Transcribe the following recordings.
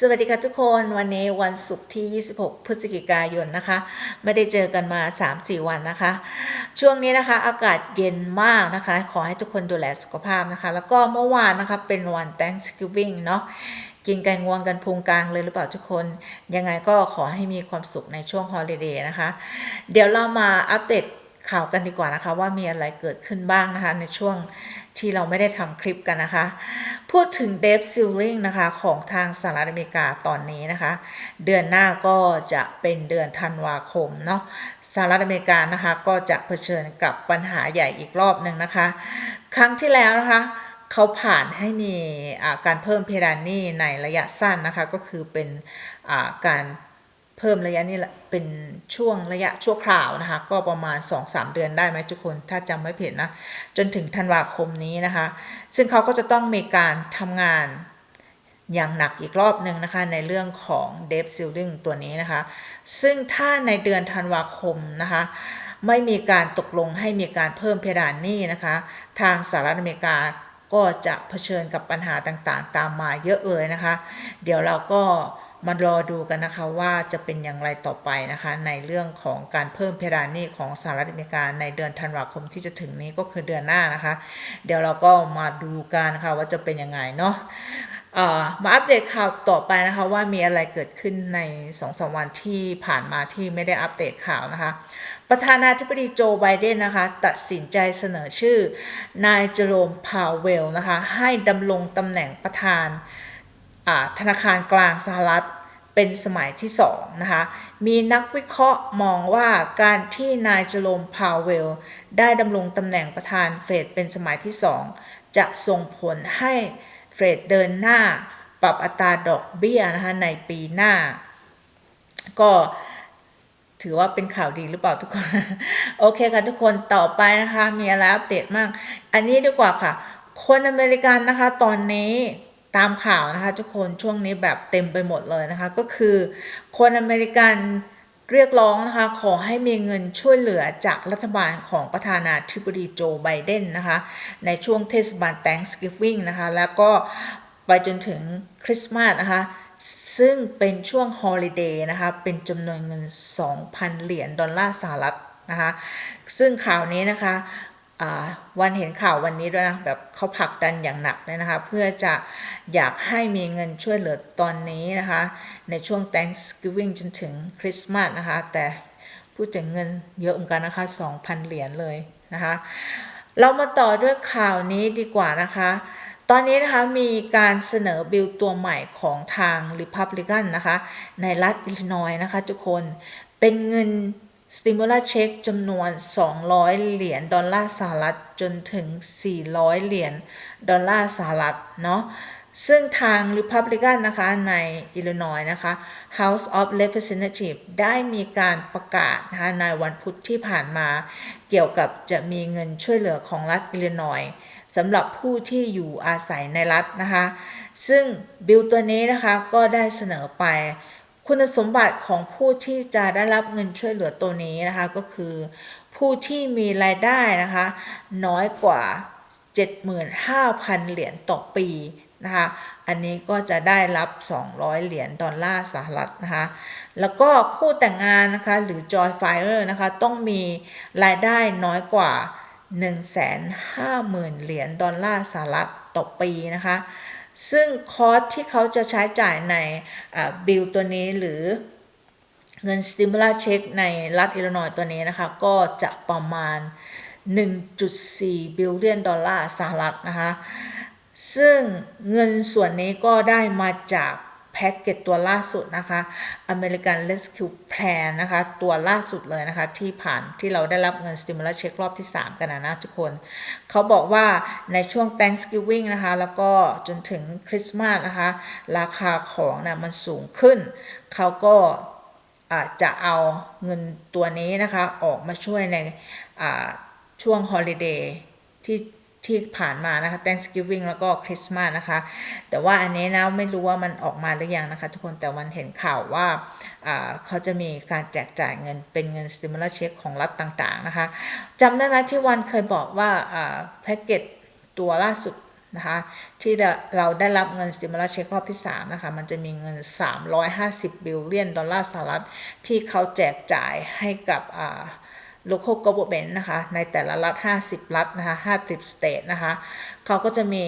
สวัสดีค่ะทุกคนวันนี้วันศุกร์ที่ 26 พฤศจิกายนนะคะ ไม่ได้เจอกันมา 3-4 วันนะคะ ช่วงนี้นะคะอากาศเย็นมากนะคะ ขอให้ทุกคนดูแลสุขภาพนะคะ แล้วก็เมื่อวานนะคะเป็นวัน Thanksgiving เนาะกินไกันงวงกันพุงกลางเลยหรือเปล่าทุกคน ยังไงก็ขอให้มีความสุขในช่วงฮอลิเดย์นะคะ เดี๋ยวเรามาอัปเดต ข่าวกันดีกว่านะคะ ว่ามีอะไรเกิดขึ้นบ้างนะคะ ในช่วงที่เราไม่ได้ทำคลิปกันนะคะ พูดถึงเดฟซิลลิงนะคะของทางสหรัฐอเมริกาตอนนี้นะคะ เดือนหน้าก็จะเป็นเดือนธันวาคมเนาะสหรัฐอเมริกานะคะก็จะเผชิญกับปัญหาใหญ่อีกรอบหนึ่งนะคะ ครั้งที่แล้วนะคะเขาผ่านให้มีการเพิ่มเพดานหนี้ในระยะสั้นนะคะ ก็คือเป็นการ พิ่มระยะนี้เป็นช่วงระยะชั่วคราวนะคะ ก็ประมาณ 2-3 เดือนได้ไหมทุกคนถ้าจำไม่ผิดนะ จนถึงธันวาคมนี้นะคะ ซึ่งเขาก็จะต้องมีการทำงานอย่างหนักอีกรอบหนึ่งนะคะ ในเรื่องของเดฟซิลลิงตัวนี้นะคะ ซึ่งถ้าในเดือนธันวาคมนะคะ ไม่มีการตกลงให้มีการเพิ่มเพดานหนี้นะคะ ทางสหรัฐอเมริกาก็จะเผชิญกับปัญหาต่างๆ ตามมาเยอะเลยนะคะ เดี๋ยวเราก็ มารอดูกันนะคะว่าจะเป็นอย่างไรต่อไปนะคะ ในเรื่องของการเพิ่มเพดานหนี้ของสหรัฐอเมริกาในเดือนธันวาคมที่จะถึงนี้ก็คือเดือนหน้านะคะ เดี๋ยวเราก็มาดูกันนะคะว่าจะเป็นยังไงเนาะมาอัปเดตข่าวต่อไปนะคะว่ามีอะไรเกิดขึ้นในสองสวันที่ผ่านมาที่ไม่ได้อัปเดตข่าวนะคะ ประธานาธิบดีโจไบเดนนะคะตัดสินใจเสนอชื่อนายเจโรมพาวเวลนะคะให้ดำรงตำแหน่งประธาน ธนาคารกลางสหรัฐเป็นสมัยที่2นะคะ มีนักวิเคราะห์มองว่าการที่นายจโรมพาวเวล ได้ดำรงตำแหน่งประธานเฟดเป็นสมัยที่ 2 จะส่งผลให้เฟดเดินหน้าปรับอัตราดอกเบี้ยนะคะในปีหน้า ก็ถือว่าเป็นข่าวดีหรือเปล่าทุกคน โอเคค่ะทุกคนต่อไปนะคะ มีอะไรอัปเดตมาก อันนี้ดีกว่าค่ะ คนอเมริกันนะคะตอนนี้ ตามข่าวนะคะทุกคนช่วงนี้แบบเต็มไปหมดเลยนะคะ ก็คือคนอเมริกันเรียกร้องนะคะขอให้มีเงินช่วยเหลือจากรัฐบาลของประธานาธิบดีโจไบเดนนะคะในช่วงเทศบาล Thanksgiving นะคะแล้วก็ไปจนถึงคริสต์มาสนะคะซึ่งเป็นช่วงฮอลิเดย์นะคะเป็นจำนวนเงิน 2,000 เหรียญดอลลาร์สหรัฐนะคะซึ่งข่าวนี้นะคะ วันเห็นข่าววันนี้ด้วยนะแบบเขาผลักดันอย่างหนักเลยนะคะ เพื่อจะอยากให้มีเงินช่วยเหลือตอนนี้นะคะ ในช่วง Thanksgiving จนถึงคริสต์มาสนะคะ แต่พูดถึงเงินเยอะเหมือนกันนะคะ 2,000 เหรียญเลยนะคะ เรามาต่อด้วยข่าวนี้ดีกว่านะคะ ตอนนี้นะคะมีการเสนอบิลตัวใหม่ของทาง Republican นะคะ ในรัฐอิลลินอยนะคะทุกคนเป็นเงิน สติมูลัสเช็คจำนวน 200 เหรียญดอลลาร์สหรัฐจนถึง 400 เหรียญดอลลาร์สหรัฐเนาะซึ่งทาง Republican นะคะในอิลลินอยนะคะ House of Representatives ได้มีการประกาศนะคะในวันพุธที่ผ่านมา เกี่ยวกับจะมีเงินช่วยเหลือของรัฐอิลลินอยสำหรับผู้ที่อยู่อาศัยในรัฐนะคะ ซึ่งบิลตัวนี้นะคะก็ได้เสนอไป คุณสมบัติของผู้ที่จะได้รับเงินช่วยเหลือตัวนี้นะคะก็คือ ผู้ที่มีรายได้นะคะน้อยกว่า 75,000 เหรียญต่อปีนะคะอันนี้ก็จะได้รับ 200 เหรียญดอลลาร์สหรัฐนะคะแล้วก็คู่แต่งงานนะคะหรือ Joy Fire นะคะต้องมีรายได้น้อยกว่า 150,000 เหรียญดอลลาร์สหรัฐต่อปีนะคะ ซึ่งคอร์สที่เขาจะใช้จ่ายในบิลตัวนี้หรือเงินสติมูลาเช็คในรัฐอิลลินอยตัวนี้นะคะ ก็จะประมาณ 1.4 บิลเลียนดอลลาร์สหรัฐนะคะ ซึ่งเงินส่วนนี้ก็ได้มาจาก แพ็กเกจตัวล่าสุดนะคะ American Rescue Plan นะคะ ตัวล่าสุดเลยนะคะ ที่ผ่านที่เราได้รับเงิน stimulus check รอบที่ 3 กันนะนะทุกคน เขาบอกว่าในช่วง Thanksgiving นะคะ แล้วก็จนถึงคริสต์มาสนะคะ ราคาของนะมันสูงขึ้น เขาก็อาจจะเอาเงินตัวนี้นะคะ ออกมาช่วยในช่วงฮอลิเดย์ที่ ที่ผ่านมานะคะ Thanksgiving แล้วก็คริสต์มาสนะคะ แต่ว่าอันนี้นะไม่รู้ว่ามันออกมาหรือยังนะคะ ทุกคนแต่วันเห็นข่าวว่าเขาจะมีการแจกจ่ายเงินเป็นเงิน stimulus check ของรัฐต่างๆนะคะจำได้ไหมที่วันเคยบอกว่าแพ็กเกจตัวล่าสุดนะคะที่เราได้รับเงิน stimulus check รอบที่ 3 นะคะ มันจะมีเงิน 350 บิลเลียน ดอลลาร์สหรัฐ ที่เขาแจกจ่ายให้กับอ่า local government นะคะ ในแต่ละรัฐ 50 รัฐนะคะ 50 state นะคะ เขาก็จะมี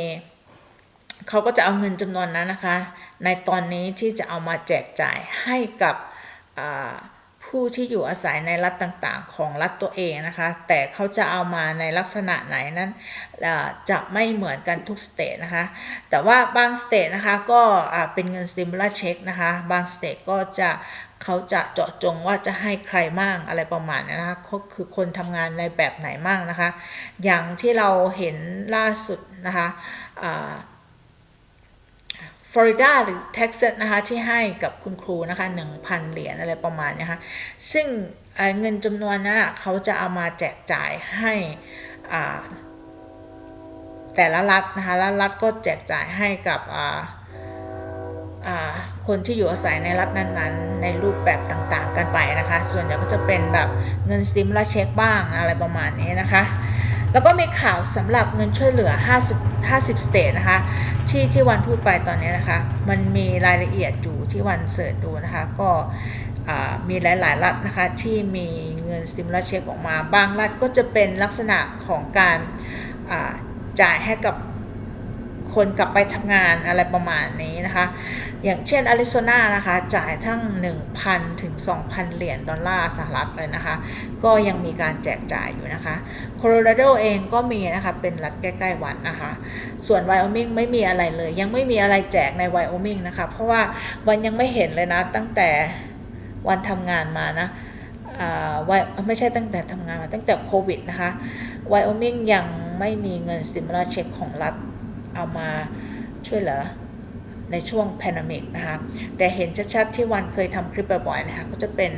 เขาก็จะเอาเงินจำนวนนั้นนะคะ ในตอนนี้ที่จะเอามาแจกจ่ายให้กับผู้ที่อยู่อาศัยในรัฐต่างๆ ของรัฐตัวเองนะคะ แต่เขาจะเอามาในลักษณะไหนนั้นจะไม่เหมือนกันทุกสเตทนะคะ แต่ว่าบางสเตทนะคะก็เป็นเงิน stimulus check นะคะ บางสเตทก็จะ เขาจะเจาะจงว่าจะให้ใครมั่งอะไรประมาณนี้นะคะก็คือคนทำงานในแบบไหนมั่งนะคะ อย่างที่เราเห็นล่าสุดนะคะฟลอริดาหรือเท็กซัสนะคะที่ให้กับคุณครูนะคะ 1,000 เหรียญอะไรประมาณนี้ค่ะซึ่งเเงินจำนวนนั้นเขาจะเอามาแจกจ่ายให้แต่ละรัฐนะคะแล้วรัฐก็แจกจ่ายให้กับ คนที่อยู่อาศัยในรัฐนั้นๆ ในรูปแบบต่างๆ กันไปนะคะ ส่วนใหญ่ก็จะเป็นแบบเงินสิมและเช็คบ้างอะไรประมาณนี้นะคะ แล้วก็มีข่าวสำหรับเงินช่วยเหลือ 50 50สเตทนะคะ ที่ที่วันพูดไปตอนนี้นะคะ มันมีรายละเอียดอยู่ที่วันเสิร์ชดูนะคะ ก็มีหลาย ๆ รัฐนะคะ ที่มีเงินสติม u ล s เช็คออกมา บางรัฐก็จะเป็นลักษณะของการจ่ายให้กับ คนกลับไปทำงานอะไรประมาณนี้นะคะ อย่างเช่นอาริโซนานะคะ จ่ายทั้ง 1,000 ถึง 2,000 เหรียญดอลลาร์สหรัฐเลยนะคะ ก็ยังมีการแจกจ่ายอยู่นะคะโคโลราโดเองก็มีนะคะ เป็นรัฐใกล้ๆวันนะคะ ส่วนไวโอมิงไม่มีอะไรเลย ยังไม่มีอะไรแจกในไวโอมิงนะคะ เพราะว่าวันยังไม่เห็นเลยนะ ตั้งแต่วันทำงานมานะอ่าไม่ใช่ตั้งแต่ทำงานมาตั้งแต่โควิดนะคะไวโอมิงยังไม่มีเงินสติม u l ล s เช็คของรัฐ เอามาช่วยเหลือในช่วงแพนดมิกนะคะ แต่เห็นชัดๆที่วันเคยทำคลิปบ่อยๆนะคะ ก็จะเป็น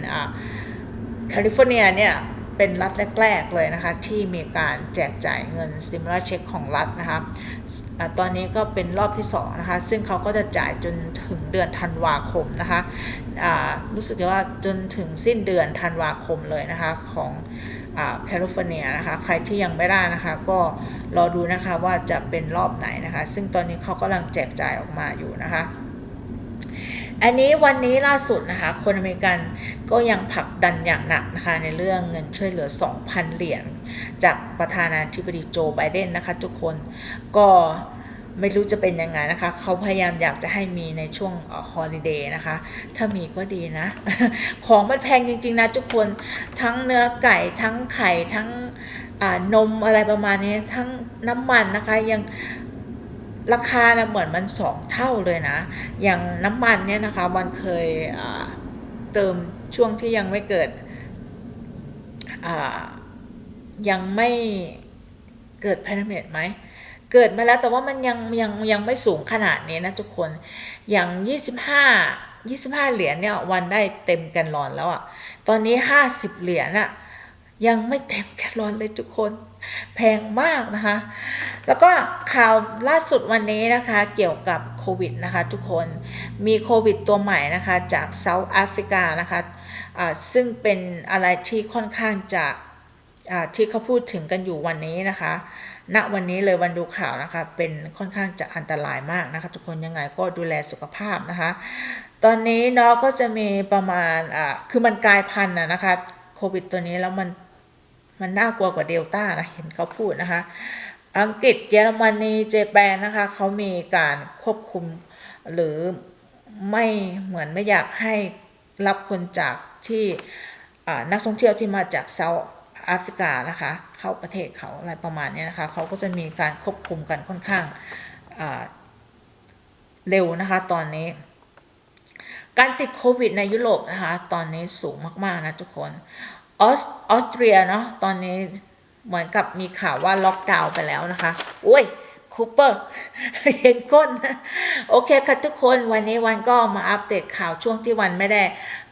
แคลิฟอร์เนียเนี่ย เป็นรัฐแรกๆเลยนะคะ ที่มีการแจกจ่ายเงิน stimulus check ของรัฐนะคะอ่าตอนนี้ก็เป็นรอบที่2นะคะ ซึ่งเขาก็จะจ่ายจนถึงเดือนธันวาคมนะคะอ่ารู้สึกว่าจนถึงสิ้นเดือนธันวาคมเลยนะคะของ แคลิฟอร์เนียนะคะ ใครที่ยังไม่ได้นะคะ ก็รอดูนะคะว่าจะเป็นรอบไหนนะคะ ซึ่งตอนนี้เขากำลังแจกจ่ายออกมาอยู่นะคะอันนี้วันนี้ล่าสุดนะคะ คนอเมริกันก็ยังผลักดันอย่างหนักนะคะ ในเรื่องเงินช่วยเหลือ 2,000 เหรียญจากประธานาธิบดีโจไบเดนนะคะ ทุกคนก็ ไม่รู้จะเป็นยังไงนะคะ เขาพยายามอยากจะให้มีในช่วงฮอลิเดย์นะคะ ถ้ามีก็ดีนะ ของมันแพงจริง ๆ นะทุกคนทั้งเนื้อไก่ทั้งไข่ทั้งนมอะไรประมาณนี้ทั้งน้ำมันนะคะยังราคานะเหมือนมันสองเท่าเลยนะ อย่างน้ำมันเนี่ยนะคะวันเคยเติมช่วงที่ยังไม่เกิดยังไม่เกิดแพนเมตไหม เกิดมาแล้วแต่ว่ามันยังยังยังไม่สูงขนาดนี้นะทุกคนอย่าง 25 25 เหรียญเนี่ยวันได้เต็มกันลอนแล้วอะ่ะตอนนี้ 50 เหรียญอะ่ะยังไม่เต็มแกันลอนเลยทุกคน แพงมากนะคะ แล้วก็ข่าวล่าสุดวันนี้นะคะเกี่ยวกับโควิดนะคะทุกคนมีโควิดตัวใหม่นะคะจากเซาท์แอฟริกานะคะอ่าซึ่งเป็นอะไรที่ค่อนข้างจะ ที่เขาพูดถึงกันอยู่วันนี้นะคะ ณ วันนี้เลยวันดูข่าวนะคะ เป็นค่อนข้างจะอันตรายมากนะคะ ทุกคนยังไงก็ดูแลสุขภาพนะคะ ตอนนี้เนาะก็จะมีประมาณ อ่า คือมันกลายพันธุ์นะคะ โควิดตัวนี้แล้วมันมันน่ากลัวกว่าเดลต้านะ เห็นเขาพูดนะคะ อังกฤษเยอรมนีเจแปนนะคะเขามีการควบคุมหรือไม่เหมือนไม่อยากให้รับคนจากที่นักท่องเที่ยวที่มาจากเซาท์ แอฟริกานะคะ เข้าประเทศเขาอะไรประมาณนี้นะคะเขาก็จะมีการควบคุมกันค่อนข้างเร็วนะคะตอนนี้ การติดโควิดในยุโรปนะคะ ตอนนี้สูงมาก ๆ นะทุกคนออสออสเตรียเนาะตอนนี้เหมือนกับมีข่าวว่าล็อกดาวน์ไปแล้วนะคะอุ้ยคูเปอร์เห็นก้น โอเคค่ะทุกคนวันนี้วันก็มาอัปเดตข่าวช่วงที่วันไม่ได้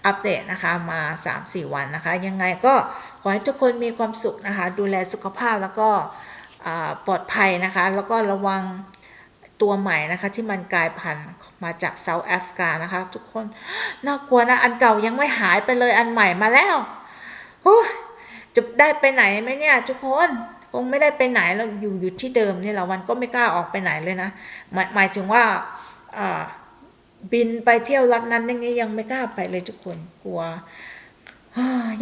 อัปเดตนะคะมา 3-4 วันนะคะ ยังไงก็ขอให้ทุกคนมีความสุขนะคะ ดูแลสุขภาพแล้วก็ปลอดภัยนะคะ แล้วก็ระวังตัวใหม่นะคะที่มันกลายพันธุ์มาจากเซาท์แอฟริกานะคะ ทุกคนน่ากลัวนะอันเก่ายังไม่หายไปเลยอันใหม่มาแล้วจะได้ไปไหนไหมเนี่ยทุกคนคงไม่ได้ไปไหนแล้วอยู่อยู่ที่เดิมนี่แหละวันก็ไม่กล้าออกไปไหนเลยนะหมายหมายถึงว่าอ่า บินไปเที่ยวรัฐนั้นอย่างนี้ยังไม่กล้าไปเลยทุกคนกลัว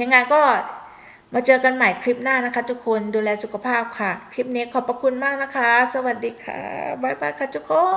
ยังไงก็มาเจอกันใหม่คลิปหน้านะคะ ทุกคนดูแลสุขภาพค่ะ คลิปนี้ขอบพระคุณมากนะคะ สวัสดีค่ะ บ๊ายบายค่ะทุกคน